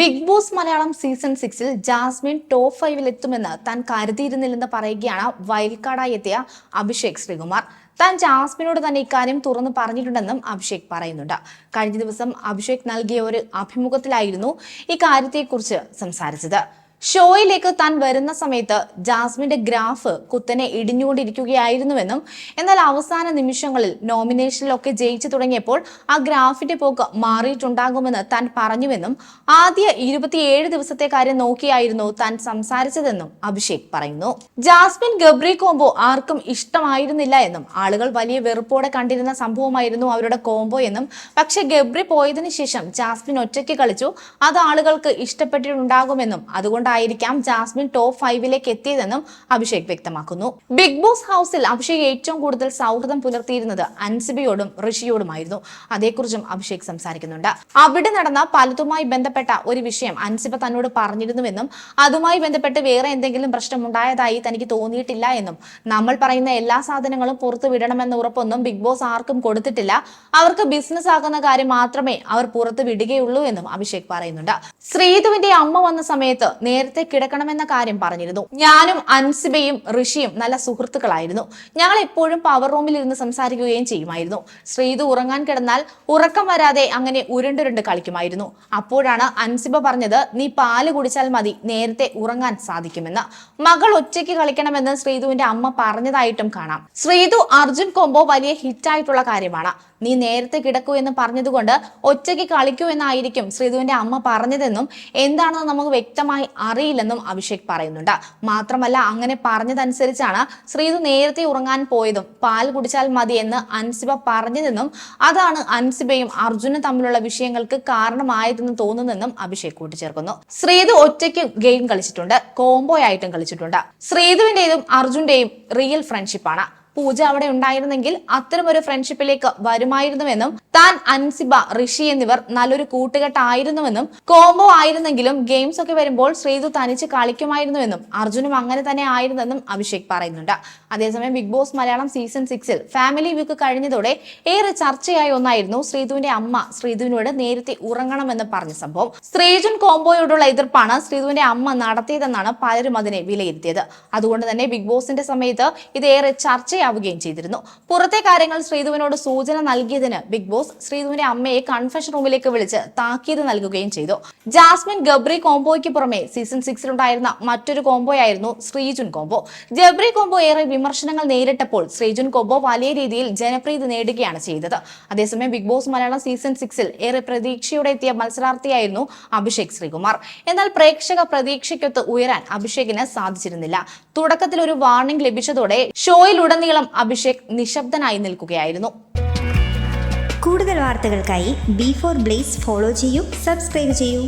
Big Boss Malayalam season സിക്സിൽ Jasmine top ഫൈവിൽ എത്തുമെന്ന് താൻ കരുതിയിരുന്നില്ലെന്ന് പറയുകയാണ് കാർഡായി എത്തിയ അഭിഷേക് ശ്രീകുമാർ. താൻ ജാസ്മിനോട് തന്നെ ഇക്കാര്യം തുറന്നു പറഞ്ഞിട്ടുണ്ടെന്നും അഭിഷേക് പറയുന്നുണ്ട്. കഴിഞ്ഞ ദിവസം അഭിഷേക് നൽകിയ ഒരു അഭിമുഖത്തിലായിരുന്നു ഇക്കാര്യത്തെക്കുറിച്ച് സംസാരിച്ചത്. ഷോയിലേക്ക് താൻ വരുന്ന സമയത്ത് ജാസ്മിന്റെ ഗ്രാഫ് കുത്തനെ ഇടിഞ്ഞുകൊണ്ടിരിക്കുകയായിരുന്നുവെന്നും എന്നാൽ അവസാന നിമിഷങ്ങളിൽ നോമിനേഷനിലൊക്കെ ജയിച്ചു തുടങ്ങിയപ്പോൾ ആ ഗ്രാഫിന്റെ പോക്ക് മാറിയിട്ടുണ്ടാകുമെന്ന് താൻ പറഞ്ഞുവെന്നും ആദ്യ ഇരുപത്തിയേഴ് ദിവസത്തെ കാര്യം നോക്കിയായിരുന്നു താൻ സംസാരിച്ചതെന്നും അഭിഷേക് പറയുന്നു. ജാസ്മിൻ ഗബ്രി കോംബോ ആർക്കും ഇഷ്ടമായിരുന്നില്ല എന്നും ആളുകൾ വലിയ വെറുപ്പോടെ കണ്ടിരുന്ന സംഭവമായിരുന്നു അവരുടെ കോംബോ എന്നും പക്ഷെ ഗബ്രി പോയതിനു ശേഷം ജാസ്മിൻ ഒറ്റയ്ക്ക് കളിച്ചു അത് ആളുകൾക്ക് ഇഷ്ടപ്പെട്ടിട്ടുണ്ടാകുമെന്നും അതുകൊണ്ടായിരിക്കാം ജാസ്മിൻ ടോപ്പ് ഫൈവിലേക്ക് എത്തിയതെന്നും അഭിഷേക് വ്യക്തമാക്കുന്നു. ബിഗ് ബോസ് ഹൗസിൽ അഭിഷേക് ഏറ്റവും കൂടുതൽ സൗഹൃദം പുലർത്തിയിരുന്നത് അൻസിബിയോടും ഋഷിയോടുമായിരുന്നു. അതേക്കുറിച്ചും അഭിഷേക് സംസാരിക്കുന്നുണ്ട്. അവിടെ നടന്ന പലതുമായി ബന്ധപ്പെട്ട ഒരു വിഷയം അൻസിബ തന്നോട് പറഞ്ഞിരുന്നുവെന്നും അതുമായി ബന്ധപ്പെട്ട് വേറെ എന്തെങ്കിലും പ്രശ്നമുണ്ടായതായി തനിക്ക് തോന്നിയിട്ടില്ല എന്നും നമ്മൾ പറയുന്ന എല്ലാ സാധനങ്ങളും പുറത്തു വിടണമെന്ന ഉറപ്പൊന്നും ബിഗ് ബോസ് ആർക്കും കൊടുത്തിട്ടില്ല. അവർക്ക് ബിസിനസ് ആകുന്ന കാര്യം മാത്രമേ അവർ പുറത്ത് വിടുകയുള്ളൂ എന്നും അഭിഷേക് പറയുന്നുണ്ട്. ശ്രീതുവിന്റെ അമ്മ വന്ന സമയത്ത് നേരത്തെ കിടക്കണമെന്ന കാര്യം പറഞ്ഞിരുന്നു. ഞാനും അൻസിബയും ഋഷിയും നല്ല സുഹൃത്തുക്കളായിരുന്നു. ഞങ്ങൾ എപ്പോഴും പവർ റൂമിൽ ഇരുന്ന് സംസാരിക്കുകയും ചെയ്യുമായിരുന്നു. ശ്രീതു ഉറങ്ങാൻ കിടന്നാൽ ഉറക്കം വരാതെ അങ്ങനെ ഉരുണ്ടുരുണ്ട് കളിക്കുമായിരുന്നു. അപ്പോഴാണ് അൻസിബ പറഞ്ഞത് നീ പാൽ കുടിച്ചാൽ മതി നേരത്തെ ഉറങ്ങാൻ സാധിക്കുമെന്ന്. മകൾ ഒറ്റയ്ക്ക് കളിക്കണമെന്ന് ശ്രീതുവിന്റെ അമ്മ പറഞ്ഞതായിട്ടും കാണാം. ശ്രീതു അർജുൻ കോംബോ വലിയ ഹിറ്റായിട്ടുള്ള കാര്യമാണ്. നീ നേരത്തെ കിടക്കൂ എന്ന് പറഞ്ഞതുകൊണ്ട് ഒറ്റയ്ക്ക് കളിക്കൂ എന്നായിരിക്കും ശ്രീധുവിന്റെ അമ്മ പറഞ്ഞതെന്നും എന്താണെന്ന് നമുക്ക് വ്യക്തമായി അറിയില്ലെന്നും അഭിഷേക് പറയുന്നുണ്ട്. മാത്രമല്ല അങ്ങനെ പറഞ്ഞതനുസരിച്ചാണ് ശ്രീധു നേരത്തെ ഉറങ്ങാൻ പോയതും പാൽ കുടിച്ചാൽ മതി എന്ന് അൻസിബ പറഞ്ഞതെന്നും അതാണ് അൻസിബയും അർജുനും തമ്മിലുള്ള വിഷയങ്ങൾക്ക് കാരണമായതെന്ന് തോന്നുന്നെന്നും അഭിഷേക് കൂട്ടിച്ചേർക്കുന്നു. ശ്രീധു ഒറ്റയ്ക്ക് ഗെയിം കളിച്ചിട്ടുണ്ട് കോംബോ ആയിട്ടും കളിച്ചിട്ടുണ്ട്. ശ്രീധുവിന്റെയും അർജുന്റെയും റിയൽ ഫ്രണ്ട്ഷിപ്പാണ് പൂജ അവിടെ ഉണ്ടായിരുന്നെങ്കിൽ അത്തരമൊരു ഫ്രണ്ട്ഷിപ്പിലേക്ക് വരുമായിരുന്നുവെന്നും താൻ അൻസിബ ഋഷി എന്നിവർ നല്ലൊരു കൂട്ടുകെട്ടായിരുന്നുവെന്നും കോംബോ ആയിരുന്നെങ്കിലും ഗെയിംസ് ഒക്കെ വരുമ്പോൾ ശ്രീതു തനിച്ച് കളിക്കുമായിരുന്നുവെന്നും അർജുനും അങ്ങനെ തന്നെ ആയിരുന്നെന്നും അഭിഷേക് പറയുന്നുണ്ട്. അതേസമയം ബിഗ് ബോസ് മലയാളം സീസൺ സിക്സിൽ ഫാമിലി വീക്ക് കഴിഞ്ഞതോടെ ഏറെ ചർച്ചയായ ഒന്നായിരുന്നു ശ്രീതുവിന്റെ അമ്മ ശ്രീതുവിനോട് നേരത്തെ ഉറങ്ങണമെന്ന് പറഞ്ഞ സംഭവം. ശ്രീജുൻ കോംബോയോടുള്ള എതിർപ്പാണ് ശ്രീതുവിന്റെ അമ്മ നടത്തിയതെന്നാണ് പലരും അതിനെ വിലയിരുത്തിയത്. അതുകൊണ്ട് തന്നെ ബിഗ് ബോസിന്റെ സമയത്ത് ഇത് ഏറെ ചർച്ചയാവുകയും ചെയ്തിരുന്നു. പുറത്തെ കാര്യങ്ങൾ ശ്രീധുവിനോട് സൂചന നൽകിയതിന് ബിഗ് ബോസ് ശ്രീധുവിന്റെ അമ്മയെ കൺഫെഷൻ റൂമിലേക്ക് വിളിച്ച് താക്കീത് നൽകുകയും ചെയ്തു. ജാസ്മിൻ ഗബ്രി കോംബോയ്ക്ക് പുറമെ സീസൺ സിക്സിലുണ്ടായിരുന്ന മറ്റൊരു കോംബോയായിരുന്നു ശ്രീജുൻ കോംബോ. ഗബ്രി കോംബോ ഏറെ വിമർശനങ്ങൾ നേരിട്ടപ്പോൾ ശ്രീജുൻ കോംബോ വലിയ രീതിയിൽ ജനപ്രീതി നേടുകയാണ് ചെയ്തത്. അതേസമയം ബിഗ് ബോസ് മലയാളം സീസൺ സിക്സിൽ ഏറെ പ്രതീക്ഷയോടെ എത്തിയ മത്സരാർത്ഥിയായിരുന്നു അഭിഷേക് ശ്രീകുമാർ. എന്നാൽ പ്രേക്ഷക പ്രതീക്ഷയ്ക്കൊത്ത് ഉയരാൻ അഭിഷേകിന് സാധിച്ചിരുന്നില്ല. തുടക്കത്തിൽ ഒരു വാർണിംഗ് ലഭിച്ചതോടെ ഷോയിലുടനീളം അഭിഷേക് നിശബ്ദനായി നിൽക്കുകയായിരുന്നു. കൂടുതൽ വാർത്തകൾക്കായി ബി ഫോർ ബ്ലേസ് ഫോളോ ചെയ്യൂ സബ്സ്ക്രൈബ് ചെയ്യൂ.